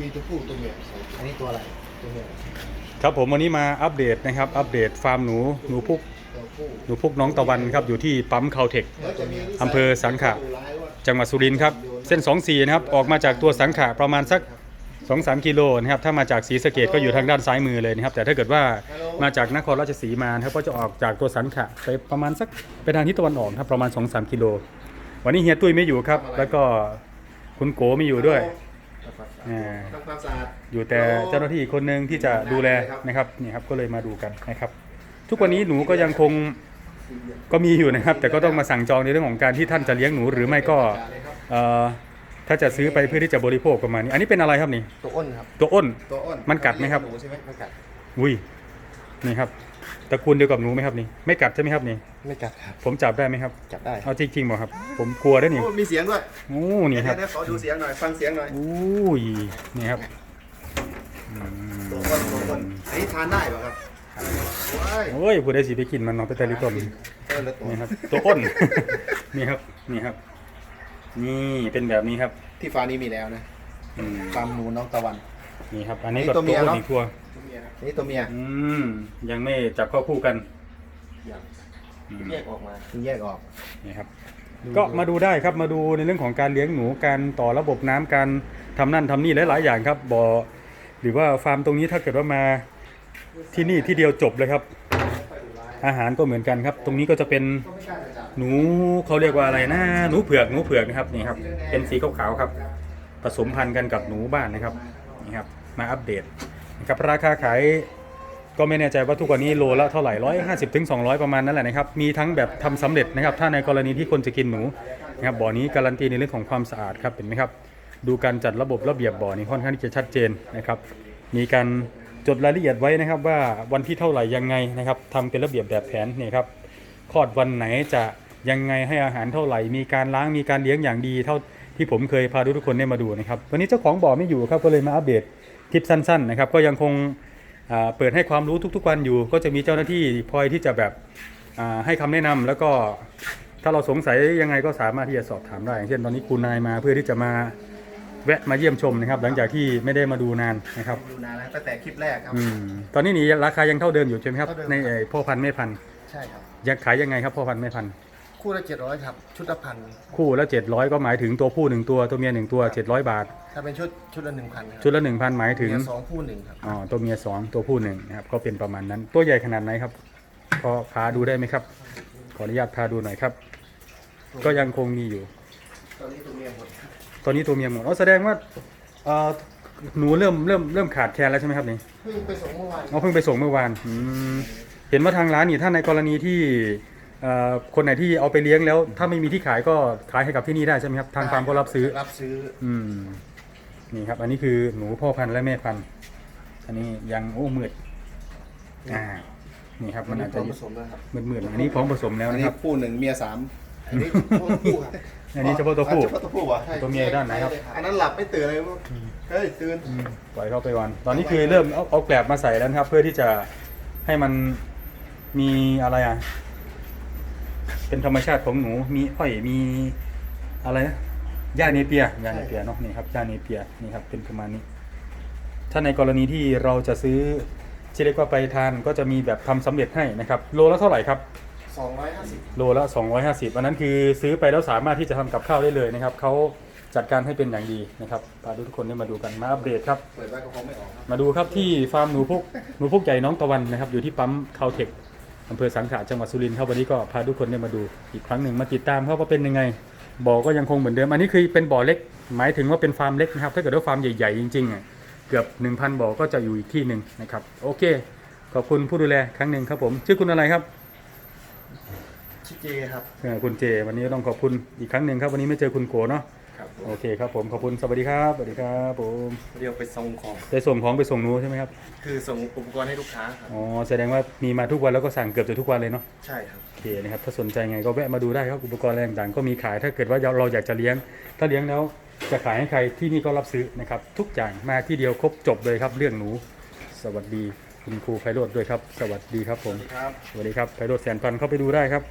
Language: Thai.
มีตัวผู้ตัวเมียสองอันนี้ตัวอะไรตัวเมียครับผมวันนี้มาอัปเดตนะครับ อัปเดตฟาร์มหนูหนูพุกตัวผู้หนูพุกน้องตะวันครับอยู่ที่ปั๊มคาวเทคแล้วจะมีนิสัยอำเภอสังขะดุร้ายว่าจังหวัดสุรินทร์ครับเส้น 24 นะครับออกมาจากตัวสังขะประมาณสัก 2-3 กิโลนะครับถ้ามาจากศรีสะเกดก็อยู่ทางด้านซ้ายมือเลยนะครับแต่ถ้าเกิดว่ามาจากนครราชสีมานะครับก็จะออกจากตัวสังขะไปประมาณสักไปทางทิศตะวันออกครับประมาณ 2-3 กิโล วันนี้เฮียตุ้ยไม่อยู่ครับ แล้วก็คุณโกไม่อยู่ด้วย อ่าทำความสะอาดอยู่แต่เจ้าหน้าที่อีกคนหนึ่งที่จะดูแลนะครับนี่ครับก็เลยมาดูกันนะครับ ทุกวันนี้หนูก็ยังคงก็มีอยู่นะครับ แต่ก็ต้องมาสั่งจองในเรื่องของการที่ท่านจะเลี้ยงหนูหรือไม่ก็เอ่อถ้าจะซื้อไปเพื่อที่จะบริโภคประมาณนี้ อันนี้เป็นอะไรครับนี่ตัวอ้นครับตัวอ้น ตัวอ้นมันกัดไหมครับ หนูใช่ไหมไม่กัด อุ้ยนี่ครับ ตระกูลเดียวกับหนูไหมครับนี่ ไม่กัดใช่ไหมครับนี่ ไม่กัดครับ ผมจับได้ไหมครับ จับได้ครับเอาจริงๆบอกครับ ผมกลัวด้วยนี่โอ้มีเสียงด้วยโอ้นี่ครับเดี๋ยวๆขอดูเสียงหน่อย ฟังเสียงหน่อยอุ้ยนี่ครับอืมตัวอ้นตัวอ้นอันนี้ทานได้ป่ะครับว้ายโอ้ยผู้ใดสิไปกินมันเนาะไปแต่ลิตรเออแล้วตัวนี่ครับตัวอ้น นี่ครับ นี่ครับ นี่เป็นแบบนี้ครับที่ฟาร์มนี้มีแล้วนะอืมฟาร์มหนูน้องตะวัน นี่ครับ อันนี้นี่ก็ตัตัววเมียอ้นเนอะ อีกตัว นี่ตัวเมียอืมยังไม่จับเข้าคู่กันอย่างอืมแยกออกมาถึงแยกออก นี่ครับ ก็มาดูได้ครับมาดูในเรื่องของการเลี้ยงหนูการต่อระบบน้ำการทำนั่นทำนี่หลาย ๆ อย่างครับบ่อหรือว่าฟาร์มตรงนี้ถ้าเกิดว่ามาที่นี่ที่เดียวจบเลยครับ อาหารก็เหมือนกันครับ ตรงนี้ก็จะเป็นหนูเขาเรียกว่าอะไรนะหนูเผือกหนูเผือกนะครับนี่ครับเป็นสีขาวๆครับ ผสมพันธุ์กันกับหนูบ้านนะครับนี่ครับ มาอัปเดต นะครับราคาขายก็ไม่แน่ใจว่าทุกวันนี้โลละเท่าไหร่ร้อยห้าสิบถึงสองร้อยประมาณนั่นแหละนะครับ มีทั้งแบบทำสำเร็จนะครับ ถ้าในกรณีที่คนจะกินหนูนะครับบ่อนี้การันตีในเรื่องของความสะอาดครับเห็นไหมครับ ดูการจัดระบบระเบียบบ่อนี้ค่อนข้างที่จะชัดเจนนะครับ มีการจดรายละเอียดไว้นะครับว่าวันที่เท่าไหร่ยังไงนะครับทำเป็นระเบียบแบบแผนนี่ครับคลอดวันไหนจะยังไงให้อาหารเท่าไหร่ มีการล้างมีการเลี้ยงอย่างดีเท่าที่ผมเคยพาทุกคนได้มาดูนะครับวันนี้เจ้าของบ่อไม่อยู่ครับก็เลยมาอัปเดต ลิปสั้นๆนะครับก็ยังคงอ่าเปิดให้ความรู้ทุกๆวันอยู่ ก็จะมีเจ้าหน้าที่คอยที่จะแบบอ่าให้คำแนะนำแล้วก็ถ้าเราสงสัยยังไงก็สามารถที่จะสอบถามได้ อย่างเช่นตอนนี้ครูนายมาเพื่อที่จะมาแวะมาเยี่ยมชมนะครับ หลังจากที่ไม่ได้มาดูนานนะครับดูนานแล้วตั้งแต่คลิปแรกครับอืมตอนนี้นี่ราคายังเท่าเดิมอยู่ใช่ไหมครับเท่าเดิมในเอ่อพ่อพันธุ์แม่พันธุ์ใช่ครับยังขายยังไงครับพ่อพันธุ์แม่พันธุ์ คู่ละเจ็ดร้อยครับ ชุดละพันคู่ละ700 ก็หมายถึงตัวผู้หนึ่งตัวตัวเมียหนึ่งตัว 700 บาท ถ้าเป็นชุดชุดละหนึ่งพันชุดละ1,000หมายถึงเมียสองคู่หนึ่งครับอ๋อตัวเมียสองตัวผู้หนึ่งนะครับก็เป็นประมาณนั้น ตัวใหญ่ขนาดไหนครับพอพาดูได้ไหมครับ ขออนุญาตพาดูหน่อยครับ ก็ยังคงมีอยู่ ตอนนี้ตัวเมียหมดตอนนี้ตัวเมียหมดอ๋อแสดงว่าเอ่อหนูเริ่มเริ่มเริ่มขาดแคลนแล้วใช่ไหมครับนี่ เพิ่งไปส่งเมื่อวาน อ๋อเพิ่งไปส่งเมื่อวานอืมเห็นว่าทางร้านนี่ถ้าในกรณีที่เอ่อ คนไหนที่เอาไปเลี้ยงแล้ว ถ้าไม่มีที่ขายก็ขายให้กับที่นี่ได้ใช่ไหมครับทางฟาร์มก็รับซื้อ รับซื้อ อืมนี่ครับ อันนี้คือหนูพ่อพันธุ์และแม่พันธุ์อันนี้ยังโอ้มืดอ่านี่ครับ มันอาจพจะร้อมผสมแล้วครับมืดๆอันนี้พร้อมผสมแล้วอันนะนี้ครับ คู่หนึ่งเมียสามอันนี้ตัวผู้ครับอันนี้เฉพาะตัวผู้ เฉพาะตัวผู้วะตัวเมียด้านไหนครับ อันนั้นหลับไม่ตื่นเลยเฮ้ยตื่น ปล่อยเข้าไปวัน ตอนนี้คือเริ่มเอาเอาแกลบมาใส่แล้วนะครับ เพื่อที่จะให้มันมีอะไรอะ เป็นธรรมชาติของหนูมีอ้อยมีอะไรนะหญ้าเนเปียหญ้าเนเปียเนาะนี่ครับหญ้าเนเปียนี่ครับเป็นประมาณนี้ ถ้าในกรณีที่เราจะซื้อที่เรียกว่าไปทานก็จะมีแบบทำสำเร็จให้นะครับโลละเท่าไหร่ครับสองร้อยห้าสิบโลละ 250อันนั้นคือซื้อไปแล้วสามารถที่จะทำกับข้าวได้เลยนะครับเขาจัดการให้เป็นอย่างดีนะครับพาทุกคนได้มาดูกันมาอัปเดตครับเปิดไว้ก็คงไม่ออกครับมาดูครับที่ฟาร์มหนูพุกหนูพุกใหญ่น้องตะวันนะครับอยู่ที่ปั๊มคาวเทค อำเภอสังขะจังหวัดสุรินทร์ครับวันนี้ก็พาทุกคนได้มาดูอีกครั้งหนึ่งมาติดตามเขาว่าเป็นยังไงบ่อก็ยังคงเหมือนเดิม อันนี้คือเป็นบ่อเล็ก หมายถึงว่าเป็นฟาร์มเล็กนะครับ ถ้าเกิดว่าฟาร์มใหญ่ๆจริงๆอะเกือบ 1,000 บ่อก็จะอยู่อีกที่หนึ่งนะครับ โอเค ขอบคุณผู้ดูแลครั้งหนึ่งครับผม ชื่อคุณอะไรครับชิเจครับ เออคุณเจ วันนี้ต้องขอบคุณอีกครั้งหนึ่งครับ วันนี้ไม่เจอคุณโกเนาะครับ โอเคครับผมขอบคุณสวัสดีครับสวัสดีครับผมเรียกไปส่งของไปส่งของไปส่งหนูใช่ไหมครับคือส่งอุปกรณ์ให้ลูกค้าครับอ๋อแสดงว่ามีมาทุกวันแล้วก็สั่งเกือบจะทุกวันเลยเนาะใช่ครับโอเคนะครับถ้าสนใจไงก็แวะมาดูได้ครับอุปกรณ์อะไรต่างๆก็มีขายถ้าเกิดว่าเราอยากจะเลี้ยง ถ้าเลี้ยงแล้วจะขายให้ใครที่นี่ก็รับซื้อนะครับทุกอย่างมาที่เดียวครบจบเลยครับเรื่องหนู สวัสดีคุณครูไพโรธด้วยครับ สวัสดีครับผม ครับ สวัสดีครับไพโรธแสนพันธุ์เข้าไปดูได้ครับ